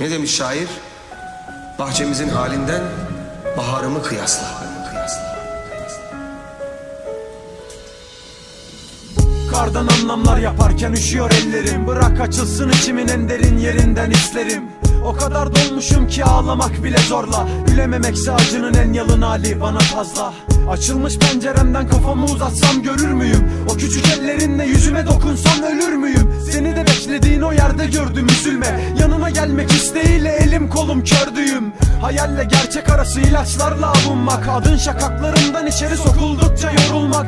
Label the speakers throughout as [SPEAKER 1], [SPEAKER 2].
[SPEAKER 1] Ne demiş şair? Bahçemizin halinden baharımı kıyasla.
[SPEAKER 2] Kardan anlamlar yaparken üşüyor ellerim Bırak açılsın içimin en derin yerinden hislerim O kadar dolmuşum ki ağlamak bile zorla Gülememekse acının en yalın hali bana fazla Açılmış penceremden kafamı uzatsam görür müyüm? O küçük ellerinle yüzüme dokunsan ölür müyüm? O yerde gördüm üzülme. Yanına gelmek isteğiyle elim kolum kördüğüm Hayalle gerçek arası ilaçlarla avunmak. Adın şakaklarımdan içeri sokuldukça yorulmak.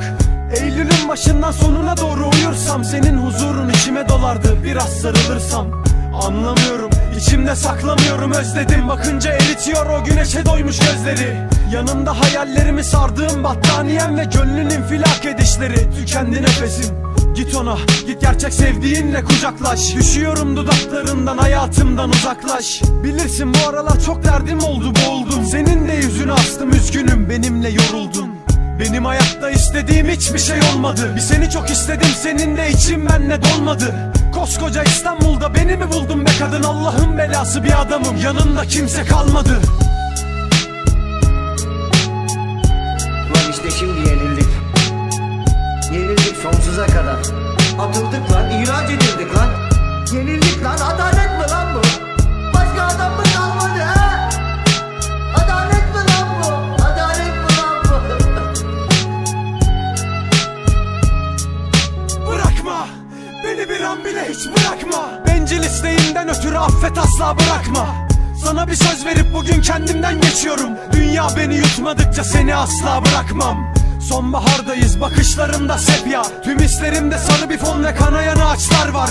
[SPEAKER 2] Eylül'ün başından sonuna doğru uyursam Senin huzurun içime dolardı. Biraz sarılırsam Anlamıyorum. İçimde saklamıyorum özledim. Bakınca eritiyor o güneşe doymuş gözleri. Yanımda hayallerimi sardığım battaniyem ve gönlün infilak edişleri. Tükendi nefesim Git ona git gerçek sevdiğinle kucaklaş. Düşüyorum dudaklarından hayatımdan uzaklaş. Bilirsin bu aralar çok derdim oldu boğuldum. Senin de yüzünü astım üzgünüm benimle yoruldun. Benim hayatta istediğim hiçbir şey olmadı. Bir seni çok istedim senin de için benle dolmadı. Koskoca İstanbul'da beni mi buldun be kadın? Allah'ın belası bir adamım. Yanında kimse kalmadı
[SPEAKER 3] Atıldık lan, ihraç edildik lan. Yenildik lan, adalet mi lan bu? Başka adam mı kalmadı ha? Adalet mi lan bu? Adalet mi lan bu?
[SPEAKER 2] Bırakma Beni bir an bile hiç bırakma Bencil isteğinden ötürü affet asla bırakma Sana bir söz verip bugün kendimden geçiyorum Dünya beni yutmadıkça seni asla bırakmam Sonbahardayız bakışlarımda sepya. Tüm hislerimde sarı bir fon ve kanayan ağaçlar var.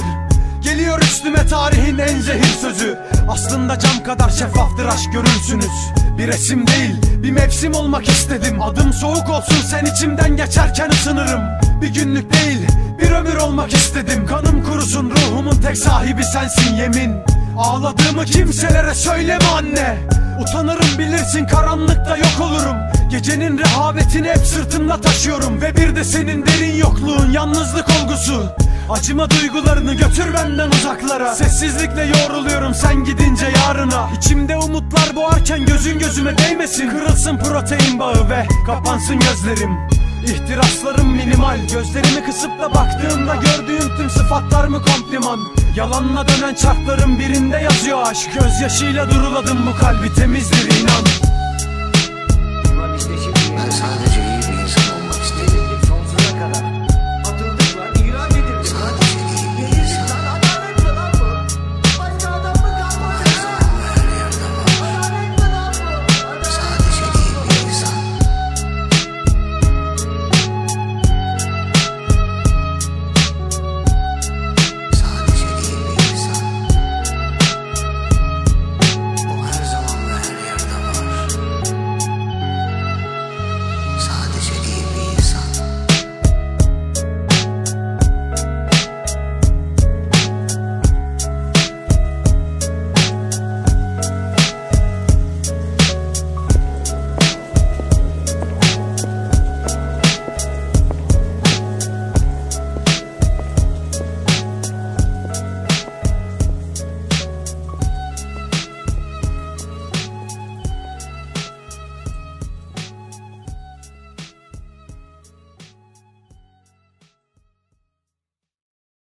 [SPEAKER 2] Geliyor üstüme tarihin en zehir sözü. Aslında cam kadar şeffaftır aşk görürsünüz. Bir resim değil bir mevsim olmak istedim. Adım soğuk olsun sen içimden geçerken ısınırım. Bir günlük değil bir ömür olmak istedim. Kanım kurusun ruhumun tek sahibi sensin yemin. Ağladığımı kimselere söyleme anne Utanırım bilirsin karanlıkta yok olurum. Gecenin rehavetini hep sırtımda taşıyorum. Ve bir de senin derin yokluğun yalnızlık olgusu. Acıma duygularını götür benden uzaklara. Sessizlikle yoğruluyorum sen gidince yarına. İçimde umutlar boğarken gözün gözüme değmesin. Kırılsın protein bağı ve kapansın gözlerim İhtiraslarım minimal Gözlerimi kısıp da baktığımda gördüğüm tüm sıfatlar mı kompliman? Yalanla dönen çarkların birinde yazıyor aşk Gözyaşıyla duruladım bu kalbi temizdir inan